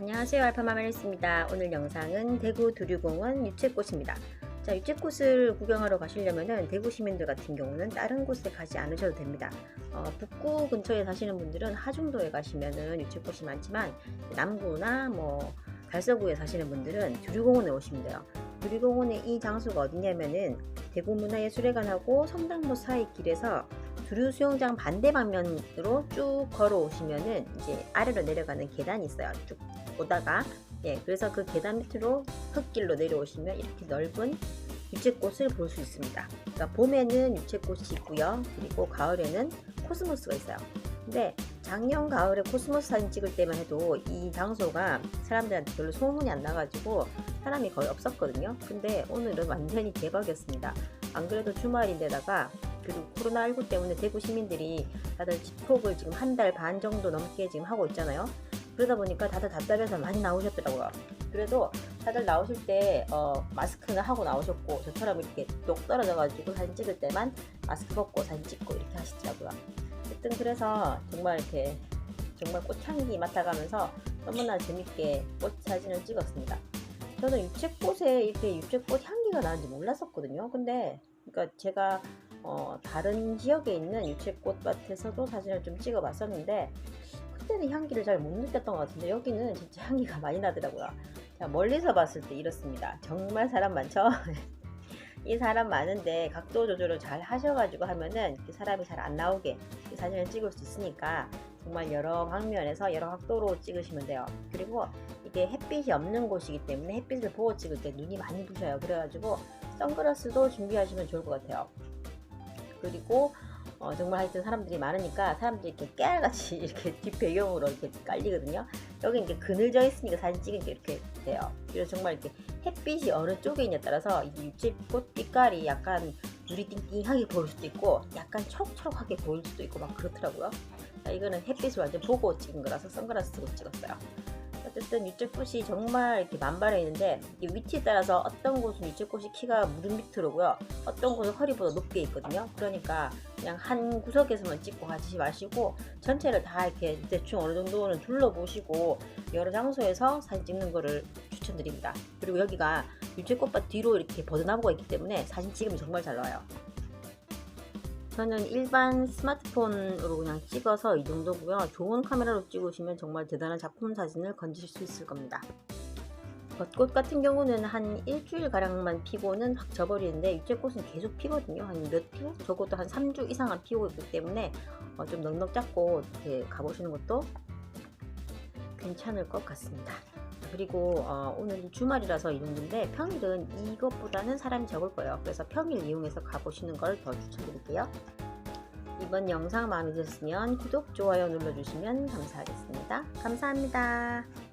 안녕하세요 알파마멜리스입니다. 오늘 영상은 대구 두류공원 유채꽃입니다. 자 유채꽃을 구경하러 가시려면 대구 시민들 같은 경우는 다른 곳에 가지 않으셔도 됩니다. 어, 북구 근처에 사시는 분들은 하중도에 가시면은 유채꽃이 많지만 남구나 뭐 달서구에 사시는 분들은 두류공원에 오시면 돼요. 두류공원의 이 장소가 어디냐면은 대구문화예술회관하고 성당모 사이 길에서 두류 수영장 반대 방면으로 쭉 걸어오시면은 이제 아래로 내려가는 계단이 있어요. 쭉 오다가 예 그래서 그 계단 밑으로 흙길로 내려오시면 이렇게 넓은 유채꽃을 볼 수 있습니다. 그러니까 봄에는 유채꽃이 있고요. 그리고 가을에는 코스모스가 있어요. 근데 작년 가을에 코스모스 사진 찍을 때만 해도 이 장소가 사람들한테 별로 소문이 안 나가지고 사람이 거의 없었거든요. 근데 오늘은 완전히 대박이었습니다. 안 그래도 주말인데다가 그리고 코로나19 때문에 대구 시민들이 다들 집콕을 지금 한 달 반 정도 넘게 지금 하고 있잖아요. 그러다 보니까 다들 답답해서 많이 나오셨더라고요. 그래도 다들 나오실 때 어, 마스크는 하고 나오셨고 저처럼 이렇게 똑 떨어져가지고 사진 찍을 때만 마스크 벗고 사진 찍고 이렇게 하시더라고요. 어쨌든 그래서 정말 이렇게 정말 꽃향기 맡아가면서 너무나 재밌게 꽃 사진을 찍었습니다. 저는 유채꽃에 이렇게 유채꽃 향기가 나는지 몰랐었거든요. 근데 그러니까 제가 어, 다른 지역에 있는 유채꽃밭에서도 사진을 좀 찍어 봤었는데 그때는 향기를 잘 못 느꼈던 것 같은데 여기는 진짜 향기가 많이 나더라고요. 자, 멀리서 봤을 때 이렇습니다. 정말 사람 많죠? 이 사람 많은데 각도 조절을 잘 하셔가지고 하면은 사람이 잘 안 나오게 이 사진을 찍을 수 있으니까 정말 여러 방면에서 여러 각도로 찍으시면 돼요. 그리고 이게 햇빛이 없는 곳이기 때문에 햇빛을 보고 찍을 때 눈이 많이 부셔요. 그래가지고 선글라스도 준비하시면 좋을 것 같아요. 그리고 어, 정말 하여튼 사람들이 많으니까 사람들이 이렇게 깨알같이 이렇게 뒷배경으로 이렇게 깔리거든요. 여기 이렇게 그늘져 있으니까 사진 찍은 게 이렇게 돼요. 그래서 정말 이렇게 햇빛이 어느 쪽에 있냐에 따라서 이 유채꽃 빛깔이 약간 누리띵띵하게 보일 수도 있고 약간 초록초록하게 보일 수도 있고 막 그렇더라고요. 자, 이거는 햇빛을 완전 보고 찍은 거라서 선글라스 쓰고 찍었어요. 어쨌든 유채꽃이 정말 이렇게 만발해 있는데 이 위치에 따라서 어떤 곳은 유채꽃이 키가 무릎 밑으로고요. 어떤 곳은 허리보다 높게 있거든요. 그러니까 그냥 한 구석에서만 찍고 가지 마시고 전체를 다 이렇게 대충 어느 정도는 둘러보시고 여러 장소에서 사진 찍는 거를 추천드립니다. 그리고 여기가 유채꽃밭 뒤로 이렇게 벗어나보고 있기 때문에 사진 찍으면 정말 잘 나와요. 저는 일반 스마트폰으로 그냥 찍어서 이 정도고요. 좋은 카메라로 찍으시면 정말 대단한 작품 사진을 건지실 수 있을 겁니다. 벚꽃 같은 경우는 한 일주일 가량만 피고는 확 져버리는데 유채꽃은 계속 피거든요. 한 몇 주? 적어도 한 3주 이상은 피고 있기 때문에 어, 좀 넉넉 잡고 이렇게 가보시는 것도 괜찮을 것 같습니다. 그리고 어, 오늘 주말이라서 이 정도인데 평일은 이것보다는 사람이 적을 거예요. 그래서 평일 이용해서 가보시는 걸 더 추천드릴게요. 이번 영상 마음에 드셨으면 구독, 좋아요 눌러주시면 감사하겠습니다. 감사합니다.